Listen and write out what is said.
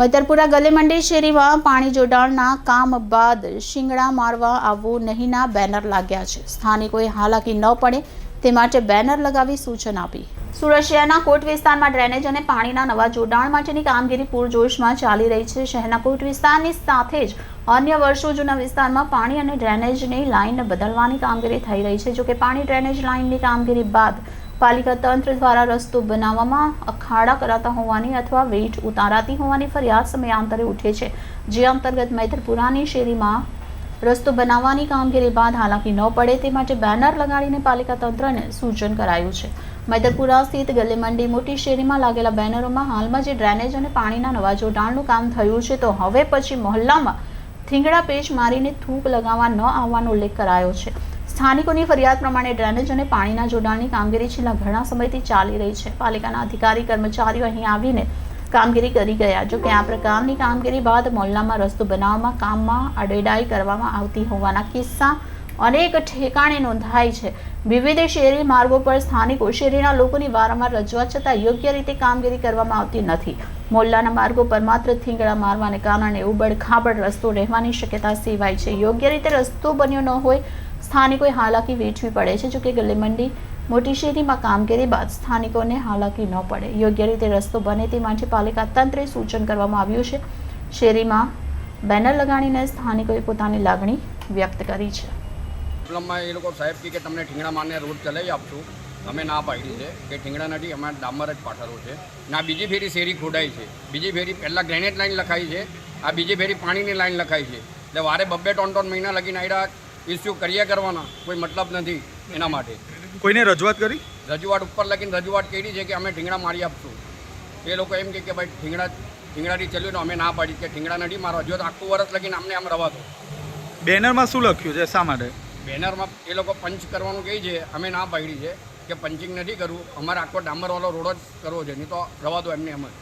મૈતરપુરા ગલેમંડી શેરીમાં પાણી જોડાણના કામ બાદ શિંગડા મારવા આવવું નહીંના બેનર લાગ્યા છે. સ્થાનિકોએ હાલાકી ન પડે તે માટે બેનર લગાવી સૂચન આપી. સુરત શહેરના કોટ વિસ્તારમાં ડ્રેનેજ અને પાણીના નવા જોડાણ માટેની કામગીરી પૂરજોશમાં ચાલી રહી છે. શહેરના કોટ વિસ્તારની સાથે જ અન્ય વર્ષો જૂના વિસ્તારમાં પાણી અને ડ્રેનેજની લાઇન બદલવાની કામગીરી થઈ રહી છે. જોકે પાણી ડ્રેનેજ લાઇનની કામગીરી બાદ પાલિકા તંત્ર દ્વારા રસ્તો બનાવવામાં અખાડા કરાતા હોવાની અથવા વેઠ ઉતારાતી હોવાની ફરિયાદ સમયાંતરે ઉઠે છે. જે અંતર્ગત મૈત્રપુરાની શેરીમાં રસ્તો બનાવવાની કામગીરી બાદ હાલાકી ન પડે તે માટે બેનર લગાડીને પાલિકા તંત્રને સૂચન કરાયું છે. મૈદરપુરા સ્થિત ગલીમંડી મોટી શેરીમાં લાગેલા બેનરોમાં હાલમાં જે ડ્રેનેજ અને પાણીના નવા જોડાણનું કામ થયું છે તો હવે પછી મહોલ્લામાં થીંગડા પેચ મારીને થૂંક લગાવવા ન આવવાનો ઉલ્લેખ કરાયો છે. સ્થાનિકોની ફરિયાદ પ્રમાણે ડ્રેનેજ અને પાણીના જોડાણની કામગીરી છેલ્લા ઘણા સમયથી ચાલી રહી છે. પાલિકાના અધિકારી, કર્મચારીઓ અહીં આવીને કામગીરી કરી ગયા. જો આ પ્રકારની કામગીરી બાદ મોહલ્લામાં રસ્તો બનાવવામાં, કામમાં અડેડાઈ કરવામાં આવતી હોવાના કિસ્સા અનેક ઠેકાણે નોંધાય છે. વિવિધ શેરી માર્ગો પર સ્થાનિકો શેરીના લોકોની વારંવાર રજૂઆત છતાં યોગ્ય રીતે કામગીરી કરવામાં આવતી નથી. મોલ્લાના માર્ગો પર માત્ર થીંગડા મારવાને કારણે ઉબડ ખાબડ રસ્તો રહેવાની શક્યતા સેવાય છે. યોગ્ય રીતે રસ્તો બન્યો ન હોય સ્થાનિકોએ હાલાકી વેઠવી પડે છે, જોકે ગલીમંડી મોટી શેરીમાં કામગીરી બાદ સ્થાનિકોને હાલાકી ન પડે. યોગ્ય રીતે રસ્તો બને તે માટે પાલિકા તંત્રે સૂચન કરવામાં આવ્યું છે. શેરીમાં બેનર લગાડીને સ્થાનિકોએ પોતાની લાગણી વ્યક્ત કરી છે. પ્રોબ્લમમાં એ લોકો સાહેબ કે તમને ઠીંગડા મારને રોડ ચલાવી આપશું. અમે ના પાડી છે કે ઠીંગડા નથી, અમારે ડામર જ પાથરવો છે. ના બીજી ફેરી શેરી ખોડાઈ છે. બીજી ફેરી પહેલાં ગ્રેનેડ લાઈન લખાઈ છે, આ બીજી ફેરી પાણીની લાઇન લખાઈ છે. એટલે વારે બબ્બે ત્રણ ત્રણ મહિના લગીને આવ્યા ઇસ્યુ કર્યા કરવાના કોઈ મતલબ નથી એના માટે. કોઈને રજૂઆત કરી? રજૂઆત ઉપર લગીને રજૂઆત કરી છે કે અમે ઠીંગણા મારી આપશું. એ લોકો એમ કે ભાઈ ઠીંગણા ઠીંગડાથી ચલ્યું અમે ના પાડી કે ઠીંગડા નથી મારવા. જો તો આખું વર્ષ લગીને અમને આમ રવા દો બેનરમાં શું લખ્યું છે? શા માટે? બેનરમાં એ લોકો પંચ કરવાનું કહે છે અમે ના પાડી છે કે પંચિંગ નથી કરવું અમારે આખો ડામરવાળો રોડ જ કરવો છે નહીં તો રવા દો એમને એમ જ.